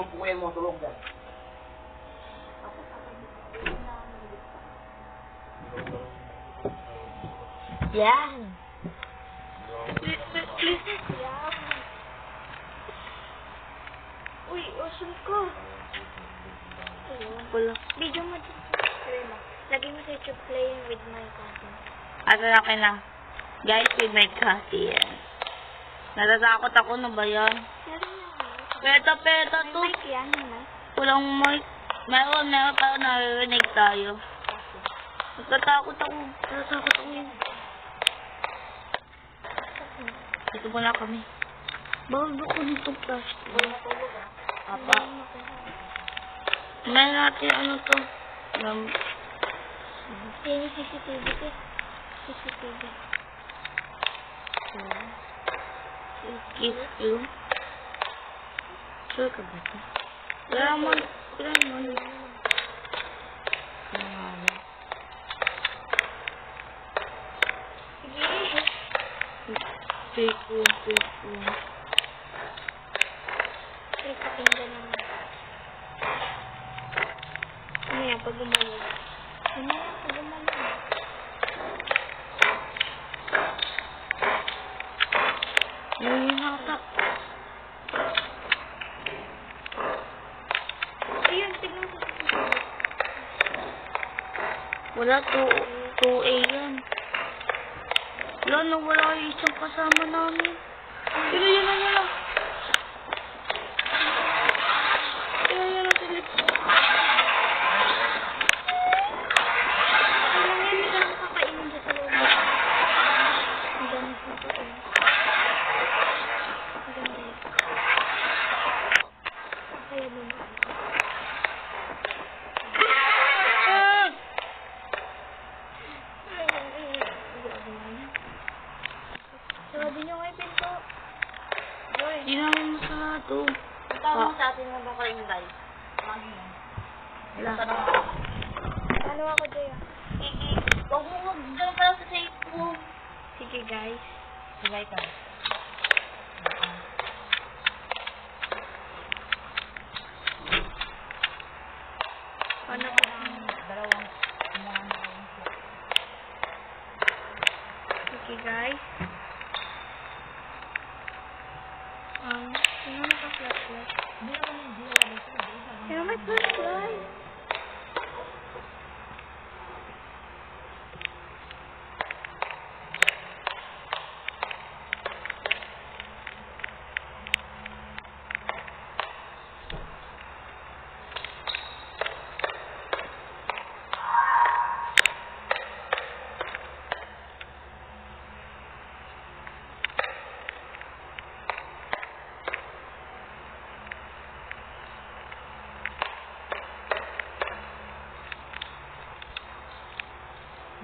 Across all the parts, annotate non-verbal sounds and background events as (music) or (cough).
Tumpukin mo, tulog dyan. Yan. Uy, awesome ko. Wala. Video mo dito. Sabi mo. Lagi mo sa YouTube playing with my cousin. Asa na lang. Guys, with my cousin. Natatakot ako na ba yan? Meron na. Peta, peta May to. mic yan, may. Walang mic. Meron, meron pero naririnig tayo. Natatakot ako. Natatakot ako. Dito muna kami. Bawal ba ko nitong plastic? Apa. May natin ano to. Um, yung CCTV ko. CCTV. kiss you. Sure ka ba ito? Mo. Pangalan. Sige. Fake room, fake room. Ay, pakinggan naman. Ano yan, pag gumawa? Ano yan, pag gumawa tignan mo sa CCTV. Wala, 2, 2A yan. Wala na, wala yung isang kasama namin. Pero yun na yun na. Pero yun na, Philip. Alam niya, hindi ka nakakainin dyan sa loob. Ang dami ko ito. eh. Ang ganda ito. Kaya mo na. Ah! Sabi niyo nga yung pinto. Boy. Hindi namin masarado. Tawag mo sa atin mo ba kayo guys? Wala. Ano ako dyan? Huwag mo huwag dyan pala sa safe ko. Sige guys. Sige ka.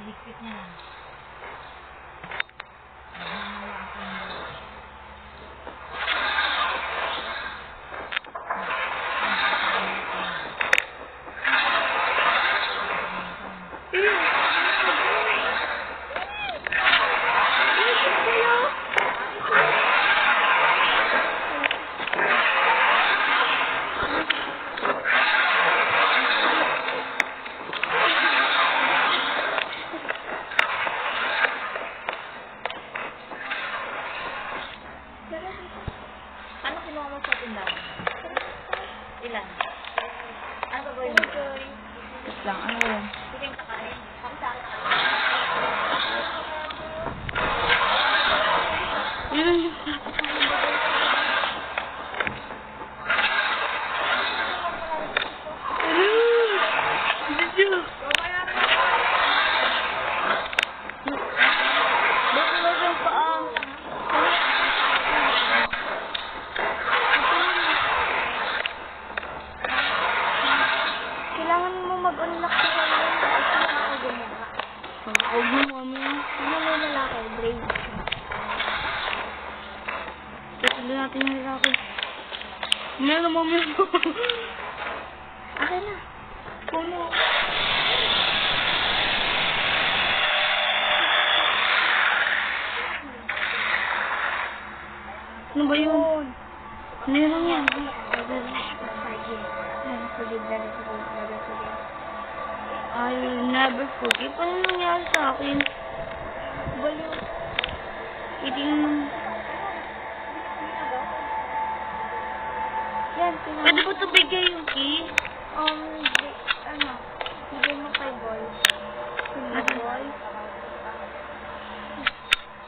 Higpit niya. Akin na. Puno. ano ba yun? Yan. Forgive, never forgive. I will never forgive. Ano nangyari sa akin? Baliw. Hindi naman. Yan, Pwede tinawag. ko ito bigay yung key? Um, di- ano, bigay mo kay boy. Sige, Ano? boy.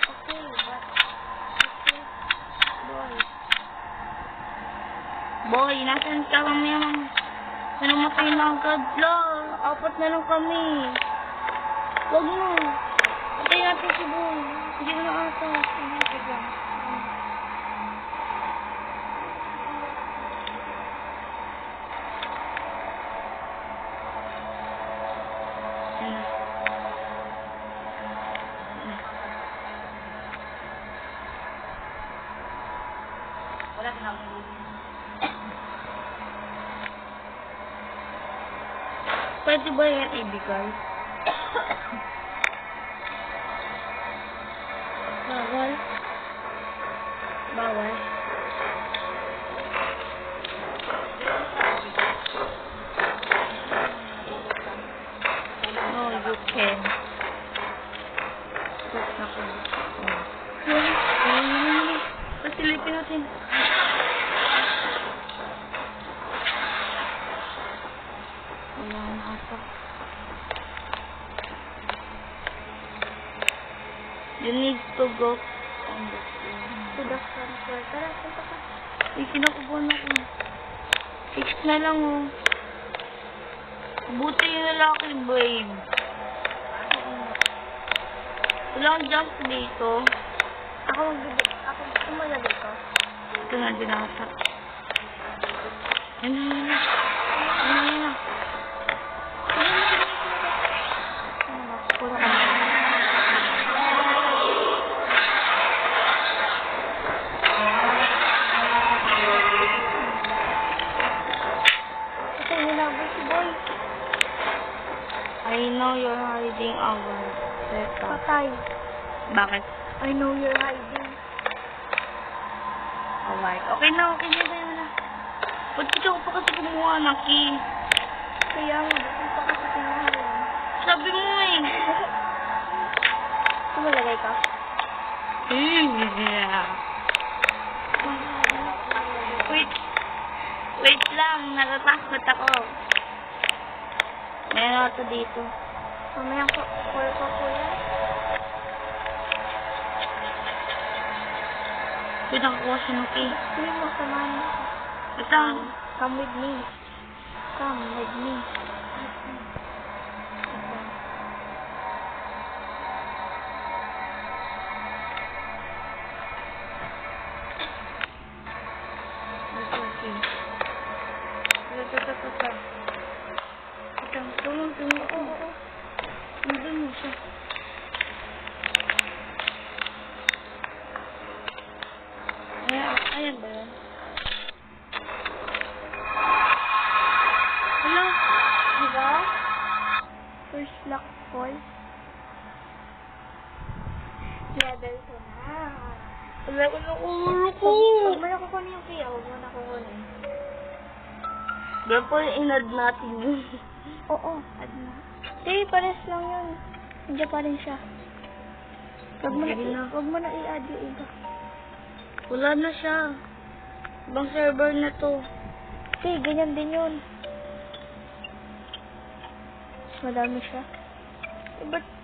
Okay, but, okay, boy. Boy, nasan ka mamaya mam? Namatay na agad. La, apat na lang kami. Wag mo. Patay natin si Boy. Hindi mo na ata. Ano, sige. Ano? Pwede ba yan ibigay? Door. Tara, punta ka. Ay, kinakubuhan ako. Six na lang, oh. Buti yung lalaki, babe. Walang jump dito. Ako magbibig. Ako, tumalagay ka. Ito na din ata. Ano yun na? Ano yun na? Patay. Bakit? I know you're hiding. Alright. Okay na, okay na, okay na. Ba't ikaw pa kasi kumuha key? Kaya nga, bakit pa kasi tinahalan? Sabi mo eh. (laughs) Tumalagay ka? Yeah. (laughs) Wait. Wait lang, natatakot ako. Meron ako dito. Mamaya ko, call ko kuya. Wait, nakakuha ng key. Sabi mo, samahan mo. Basta, Come with me. Come with me. Level 2 na. Wala ko na ulo ko. Huwag mo na kukunin yung key, ah. huwag mo na kukunin. Dapat inad natin yun. (laughs) Oo, add na. Hindi, pares lang yun. Nandiyan pa rin siya. Huwag mo na, huwag mo na i-add yung iba. Wala na siya. Ibang server na to. Hindi, ganyan din yun. Madami siya. Eh, ba't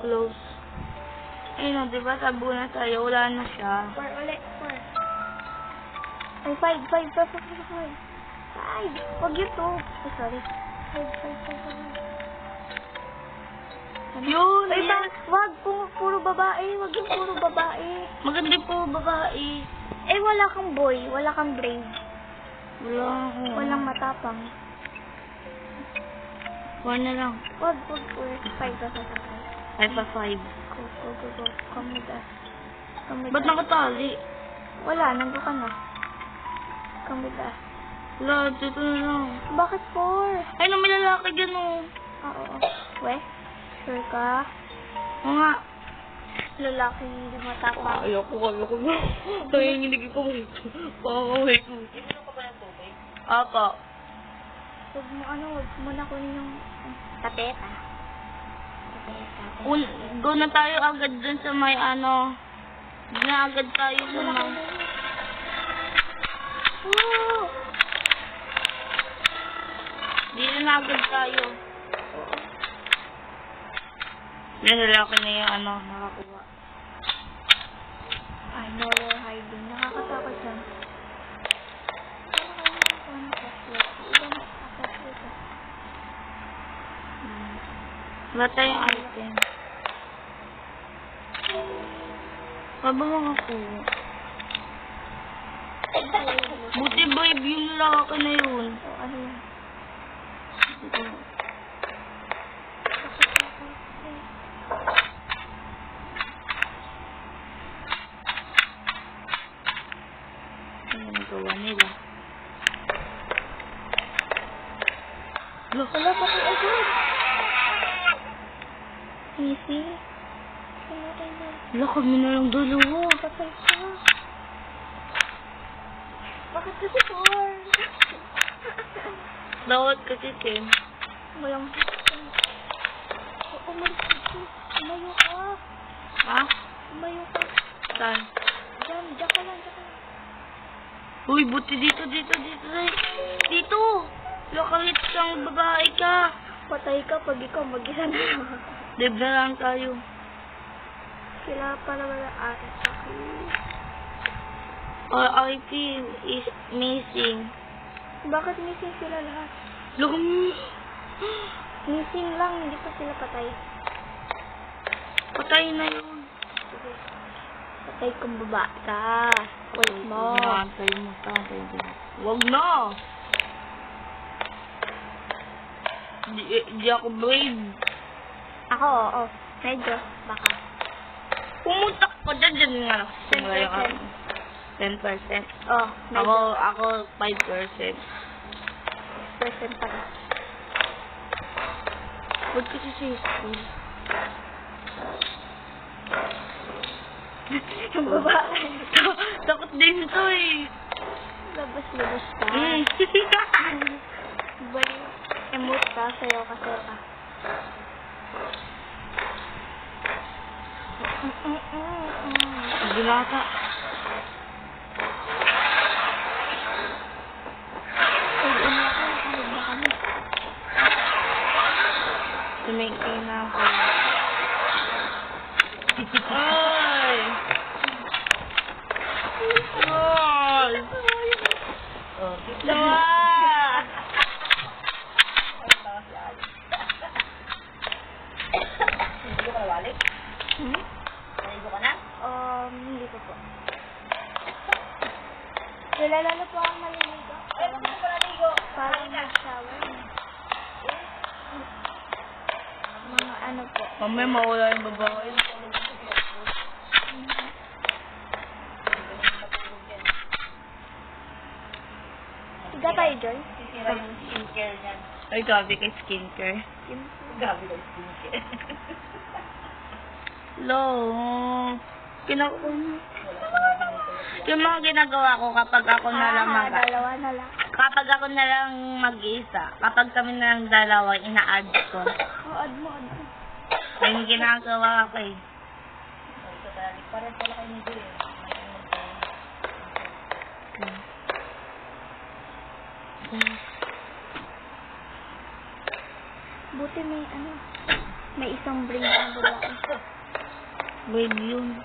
Close. Ayun o, diba sabi ko na tayo, wala na siya. Four ulit. Four. Ay, five. Five. Five. Five. Five. Five. Five. Huwag yun to. Ay, sorry. Five. Five. Five. Five. Ano? Yun, Ay, pa- wag po. Puro babae. Wag yung puro babae. Maganda po, babae. Eh, wala kang boy. Wala kang brave. Wala ako. Walang matapang. One na lang. Wag. Wag. Wag. Five. Five. Five. Pa five. Go. Go. Go. Go. Come with us. Come with Ba't us. nakatali? Wala. Nandun ka na. Come with us. Wala, dito na lang. Bakit four? Ay, na may lalaki dyan o. Ah, oo. We? Sure ka? Oo nga. lalaking hindi matapang. Ayoko, ayoko na. (laughs) Nanginginig ko. Pangaway ko. Apa. Huwag mo ano, huwag mo na kunin yung ah, tapeta. Un, go na tayo agad dun sa may ano. Go na agad tayo sa may... Oh! Di na agad tayo. Yung lalaki na yung ano, nakakuha. I know you're hiding. Nakakatakot yan. Ano kayo nakakuha ng flashlight? Iba na flashlight ah. Hmm. Wala tayong item. Baba mga ko. Buti babe yung lalaki na yun. O ano yan? Ano yung gawa nila? Wala pa agad. Easy. Wala kami na lang dalawa. Patay siya. Bakit kasi four? Dawat (laughs) kasi Tim. Walang umalis ka. Umayo ka. Ha? Umayo ka. Saan? Diyan, diyan ka lang, diyan ka lang. Uy, buti dito, dito, dito. Dito! Lakalit kang babae ka. Patay ka pag ikaw mag-isa na. Dib na lang tayo. Sila pala wala ate sa akin. RIP is missing. Bakit missing sila lahat? Look mo. Missing lang, hindi pa sila patay. Patay na yun. Sige. Patay kang babae ka. Wait mo. Antay mo. Antay mo. Wag na. Di, di ako brave. Ako, oo. Medyo. Baka. Pumunta ko dyan, dyan nga. Simula yung 10%. ano. 10%. Oh, medyo. Ako, ako 5%. Percent pa rin. Ba't kasi sa school? (laughs) Yung babae. (laughs) Takot din to eh. Labas-labas ka. Mm. (laughs) Bali. Emote ka, sayo ka, sayo ka. Ka, nakahig na ako. Ay! Ay! Lawa! Hmm? Um, hindi ko po. Nilalala po ang maliligo. Para ma- Para mag-shower. Mga ano po. Mamaya mawala yung babae. Higa tayo, Joy. Ay, gabi kay skincare. Lo, kinak (laughs) yung mga ginagawa ko kapag ako na lang Ah, mag dalawa na lang. kapag ako na lang mag-isa, kapag kami na lang dalawa, ina-add ko. Oh, add mo, add mo. Yung ginagawa ko eh. Buti may ano, may isang brain ang babae. Wave yun.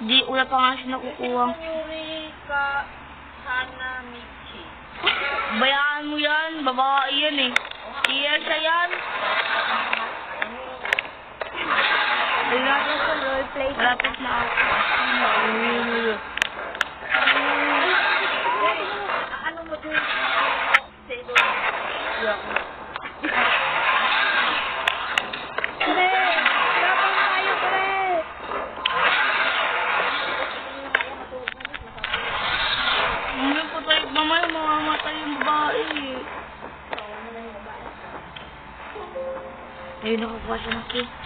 Di, wala pa nga siya nakukuha. Bayaan mo yan, babae yan eh. Iya siya yan. Malapit sa roleplay. Malapit na ako. Ano mo dun? Pre! Lapang tayo, pre! Mamaya mamamatay yung babae. Ayun, nakukuha siya ng key.